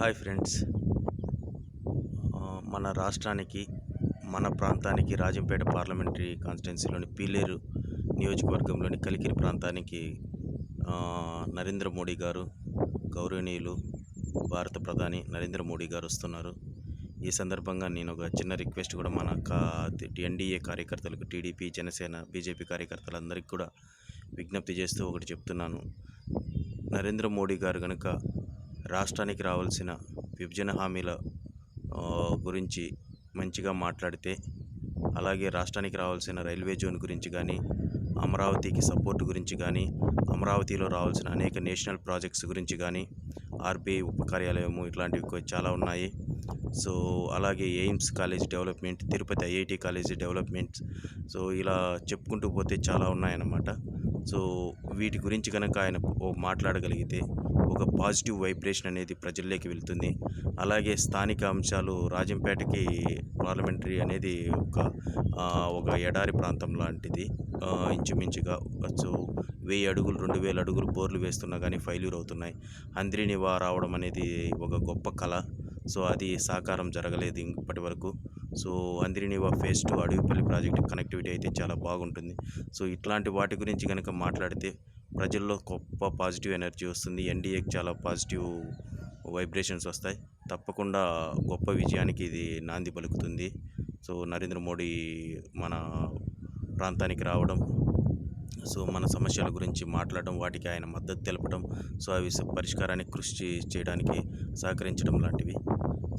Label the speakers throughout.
Speaker 1: Hi friends. మన రాష్ట్రానికి మన ప్రాంతానికి రాజంపేట పార్లమెంటరీ కాన్స్టిట్యున్సీలోని పీలేరు నియోజకవర్గంలోని కలికిరి ప్రాంతానికి నరేంద్ర మోడీ గారు గౌరవనీయులు భారత ప్రధాని నరేంద్ర మోడీ గారు వస్తున్నారు. ఈ సందర్భంగా నేను ఒక చిన్న రిక్వెస్ట్ కూడా మన కా ఎన్డీఏ కార్యకర్తలకు టీడీపీ జనసేన బీజేపీ కార్యకర్తలందరికీ కూడా విజ్ఞప్తి చేస్తూ ఒకటి చెప్తున్నాను. నరేంద్ర మోడీ గారు కనుక రాష్ట్రానికి రావాల్సిన విభజన హామీల గురించి మంచిగా మాట్లాడితే అలాగే రాష్ట్రానికి రావాల్సిన రైల్వే జోన్ గురించి కానీ అమరావతికి సపోర్ట్ గురించి కానీ అమరావతిలో రావాల్సిన అనేక నేషనల్ ప్రాజెక్ట్స్ గురించి కానీ ఆర్బీఐ ఉప కార్యాలయము ఇట్లాంటివి చాలా ఉన్నాయి. సో అలాగే AIIMS college development Tirupati IIT college development so ఇలా చెప్పుకుంటూ పోతే చాలా ఉన్నాయన్నమాట. సో వీటి గురించి కనుక ఆయన మాట్లాడగలిగితే ఒక పాజిటివ్ వైబ్రేషన్ అనేది ప్రజల్లోకి వెళ్తుంది. అలాగే స్థానిక అంశాలు రాజంపేటకి పార్లమెంటరీ అనేది ఒక ఒక ఎడారి ప్రాంతం లాంటిది. ఇంచుమించుగా సో వెయ్యి అడుగులు రెండు వేల అడుగులు బోర్లు వేస్తున్నా కానీ ఫెయిల్యూర్ అవుతున్నాయి. అంద్రినివా రావడం అనేది ఒక గొప్ప కళ. సో అది సాకారం జరగలేదు ఇప్పటి వరకు. So Handri Neeva phase two Adavipalli project connectivity అయితే చాలా బాగుంటుంది. సో ఇట్లాంటి వాటి గురించి కనుక మాట్లాడితే ప్రజల్లో గొప్ప పాజిటివ్ ఎనర్జీ వస్తుంది. ఎన్డీఏకి చాలా పాజిటివ్ వైబ్రేషన్స్ వస్తాయి. తప్పకుండా గొప్ప విజయానికి ఇది నాంది పలుకుతుంది. సో నరేంద్ర మోడీ మన ప్రాంతానికి రావడం సో మన సమస్యల గురించి మాట్లాడడం వాటికి ఆయన మద్దతు తెలపడం సో అవి పరిష్కారానికి కృషి చేయడానికి సహకరించడం లాంటివి.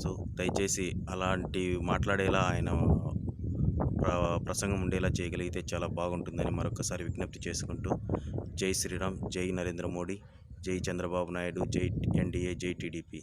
Speaker 1: సో దయచేసి అలాంటి మాట్లాడేలా ఆయన ప్రసంగం ఉండేలా చేయగలిగితే చాలా బాగుంటుందని మరొకసారి విజ్ఞప్తి చేసుకుంటూ జై శ్రీరామ్ జై నరేంద్ర మోడీ జై చంద్రబాబు నాయుడు జై ఎన్డీఏ జై టీడీపీ